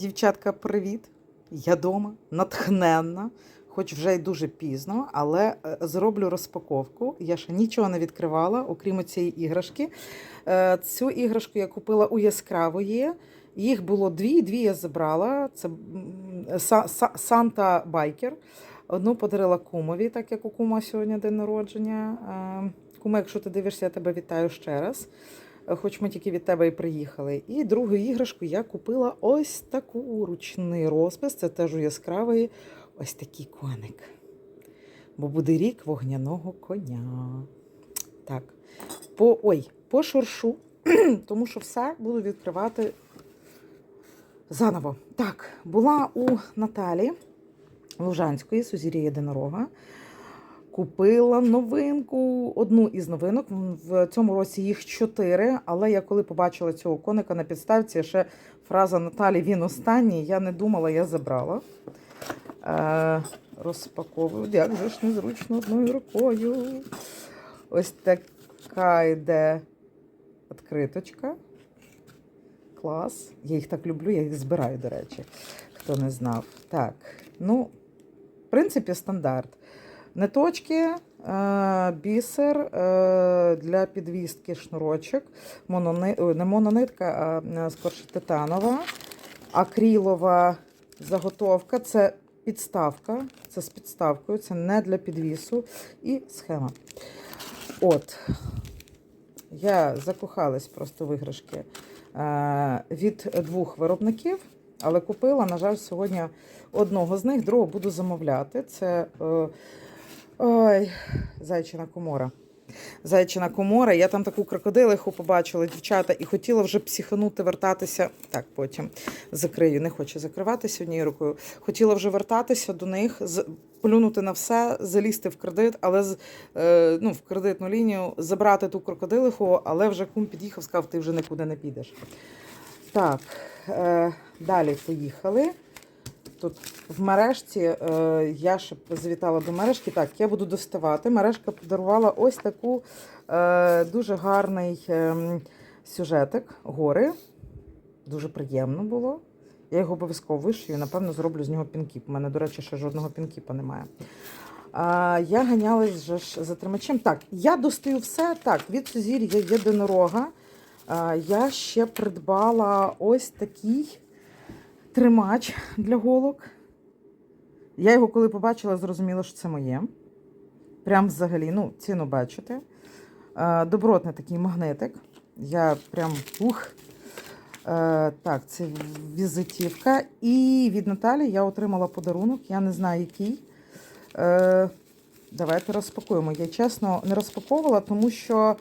Дівчатка, привіт! Я дома, натхненна, хоч вже й дуже пізно, але е, зроблю розпаковку. Я ще нічого не відкривала, окрім цієї іграшки. Е, Цю іграшку я купила у яскравої. Їх було дві, дві я забрала. Це Санта Байкер. Одну подарила кумові, так як у кума сьогодні день народження. Е, Кума, якщо ти дивишся, я тебе вітаю ще раз. Хоч ми тільки від тебе і приїхали. І другу іграшку я купила ось таку ручний розпис. Це теж у яскравої ось такий коник. Бо буде рік вогняного коня. Так. По, ой, по тому що все буду відкривати заново. Так, була у Наталі Лужанської, Сузір'я Єдинорога. Купила новинку, одну із новинок. В цьому році їх чотири. Але я коли побачила цього коника на підставці, ще фраза Наталі він останній. Я не думала, я забрала. Е, розпаковую. Як же ж незручно одною рукою. Ось така йде відкриточка. Клас. Я їх так люблю, я їх збираю, до речі, хто не знав. Так, ну, в принципі, стандарт. Ниточки, е, бісер е, для підвістки шнурочок, Монони... не мононитка, а е, скорше титанова, акрилова заготовка це підставка, це з підставкою, це не для підвісу і схема. От, я закохалась просто в іграшки е, від двох виробників, але купила, на жаль, сьогодні одного з них, другого буду замовляти. Це. Е, Ой, зайчина комора. Зайчина комора. Я там таку крокодилиху побачила, дівчата, і хотіла вже психанути, вертатися. Так, потім закрию, не хочу закриватися однією рукою. Хотіла вже вертатися до них, плюнути на все, залізти в кредит, але е, ну, в кредитну лінію, забрати ту крокодилиху, але вже кум під'їхав, сказав, ти вже нікуди не підеш. Так, е, далі поїхали. Тут в мережці е, я ще завітала до мережки. Так, я буду доставати. Мережка подарувала ось таку е, дуже гарний е, сюжетик гори. Дуже приємно було. Я його обов'язково вишию, напевно, зроблю з нього пінкіп. У мене, до речі, ще жодного пінкіпа немає. А, я ганялась вже ж за тримачем. Так, я достаю все. Так, від сузір'я єдинорога. А, я ще придбала ось такий тримач для голок. Я його коли побачила, зрозуміла, що це моє. Прям взагалі, ну, ціну бачите. Е, Добротний такий магнитик. Я прям ух. Е, Так, це візитівка. І від Наталі я отримала подарунок. Я не знаю, який. Е, Давайте розпакуємо. Я чесно не розпаковувала, тому що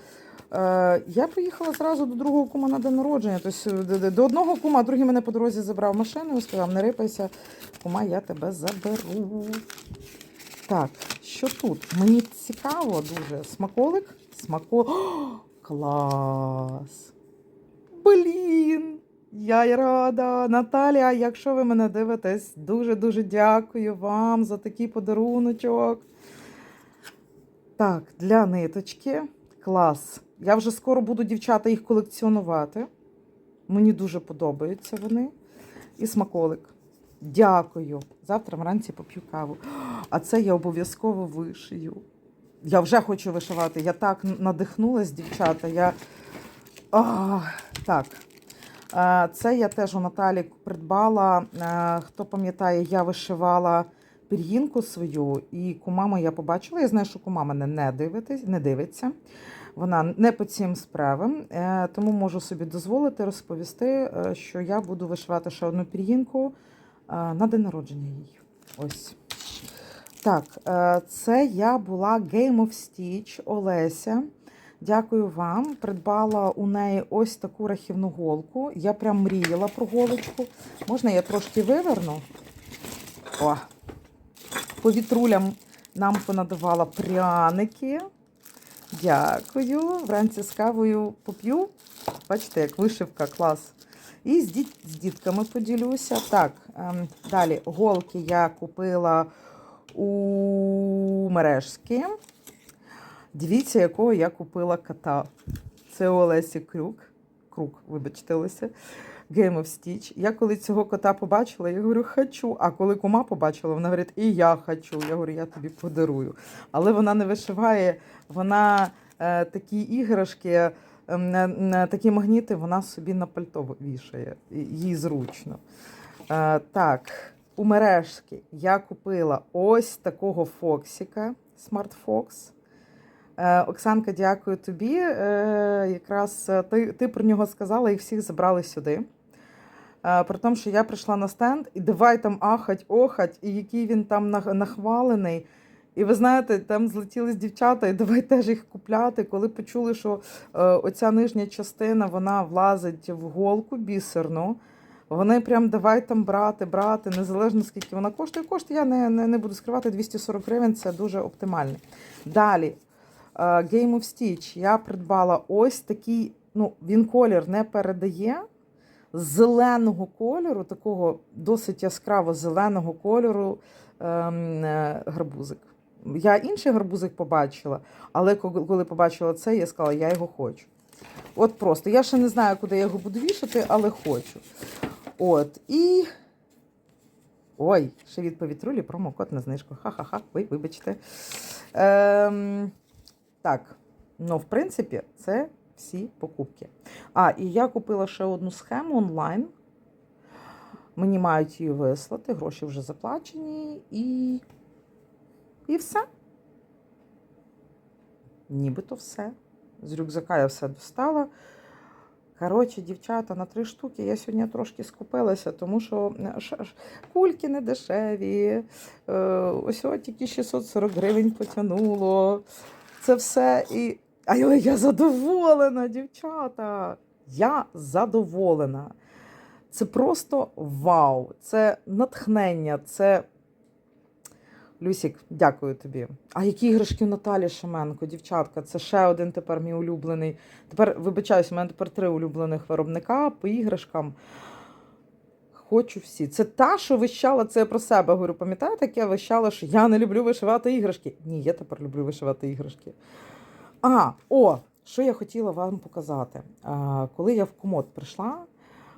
я поїхала зразу до другого кума на день народження. Тобто до- до- одного кума, а другий мене по дорозі забрав машину і сказав, не рипайся, кума, я тебе заберу. Так, що тут? Мені цікаво дуже. Смаколик? Смаколик. Клас! Блін! Я й рада. Наталія, якщо ви мене дивитесь, дуже-дуже дякую вам за такий подаруночок. Так, для ниточки. Клас. Я вже скоро буду, дівчата, їх колекціонувати. Мені дуже подобаються вони. І смаколик. Дякую. Завтра вранці поп'ю каву. А це я обов'язково вишию. Я вже хочу вишивати. Я так надихнулась, дівчата. Я... А, так. Це я теж у Наталі придбала. Хто пам'ятає, я вишивала пір'їнку свою, і кума моя побачила. Я знаю, що кума мене не, дивитись, не дивиться. Вона не по цим справам, Е, тому можу собі дозволити розповісти, е, що я буду вишивати ще одну пір'їнку е, на день народження їй. Ось. Так, це я була Game of Stitch Олеся. Дякую вам. Придбала у неї ось таку рахівну голку. Я прям мріяла про голочку. Можна я трошки виверну? О! По вітрулям нам понадавала пряники. Дякую. Вранці з кавою поп'ю. Бачите, як вишивка, клас. І з, діт... з дітками поділюся. Так, ем, далі голки я купила у мережки. Дивіться, якого я купила кота. Це Олесі Крюк. Крук, вибачте, Олеся. Game of Stitch. Я коли цього кота побачила, я говорю, хочу. А коли кума побачила, вона говорить, і я хочу. Я говорю, я тобі подарую. Але вона не вишиває, вона е, такі іграшки, ем, такі магніти вона собі на пальто вішає. Їй зручно. Е, так, у мережки я купила ось такого Фоксіка, Smart Fox. Е, Оксанка, дякую тобі. Е, якраз е, ти, ти про нього сказала, їх всіх забрали сюди. При тому, що я прийшла на стенд і давай там ахать, охать, і який він там нахвалений. І ви знаєте, там злетілись дівчата, і давай теж їх купляти. Коли почули, що оця нижня частина вона влазить в голку бісерну. Вони прям давай там брати, брати, незалежно скільки вона коштує. Коштує, я не, не, не буду скривати 240 гривень, це дуже оптимально. Далі, Game of Stitch. Я придбала ось такий, ну, він колір не передає. Зеленого кольору, такого досить яскраво зеленого кольору ем, е, гарбузик. Я інший гарбузик побачила, але коли побачила це, я сказала, я його хочу. От просто. Я ще не знаю, куди я його буду вішати, але хочу. От. І. Ой, ще від повітрулі промокод на знижку. Ха-ха-ха, ой, вибачте. Ем, так, ну, в принципі, це всі покупки. А, і я купила ще одну схему онлайн. Мені мають її вислати, гроші вже заплачені, і. І все. Нібито все. З рюкзака я все достала. Коротше, дівчата, на три штуки я сьогодні трошки скупилася, тому що е, кульки не дешеві. Е, ось тільки 640 гривень потягнуло. Це все і. Але я задоволена, дівчата. Я задоволена. Це просто вау, це натхнення, це. Люсік, дякую тобі. А які іграшки у Наталі Шаменко, дівчатка? Це ще один тепер мій улюблений. Тепер, вибачаюсь, у мене тепер три улюблених виробника по іграшкам. Хочу всі. Це та, що вищала, це я про себе говорю. Пам'ятаєте, як я вищала, що я не люблю вишивати іграшки? Ні, я тепер люблю вишивати іграшки. А, о, що я хотіла вам показати. А, коли я в комод прийшла,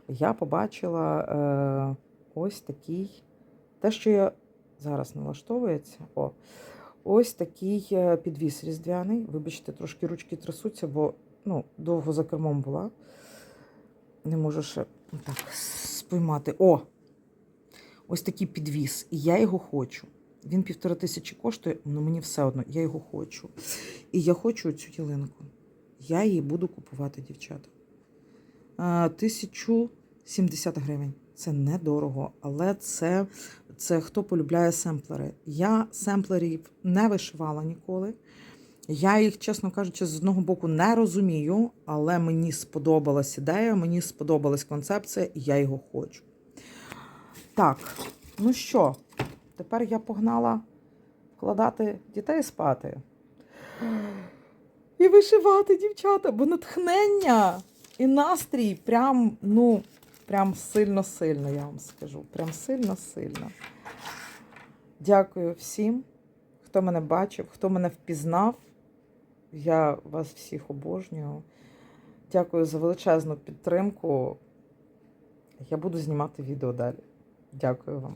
я побачила е, ось такий, те, що я зараз налаштовується. О, ось такий е, підвіс різдвяний. Вибачте, трошки ручки трясуться, бо ну, довго за кермом була. Не можу ще так спіймати. О! Ось такий підвіс. І я його хочу. Він півтора тисячі коштує, але мені все одно, я його хочу. І я хочу цю ялинку. Я її буду купувати, дівчата. А, 1070 гривень. Це недорого, але це, це хто полюбляє семплери. Я семплерів не вишивала ніколи. Я їх, чесно кажучи, з одного боку не розумію, але мені сподобалась ідея, мені сподобалась концепція, і я його хочу. Так, ну що, тепер я погнала вкладати дітей спати. І вишивати, дівчата, бо натхнення і настрій прям, ну, прям сильно-сильно, я вам скажу. Прям сильно-сильно. Дякую всім, хто мене бачив, хто мене впізнав. Я вас всіх обожнюю. Дякую за величезну підтримку. Я буду знімати відео далі. Дякую вам.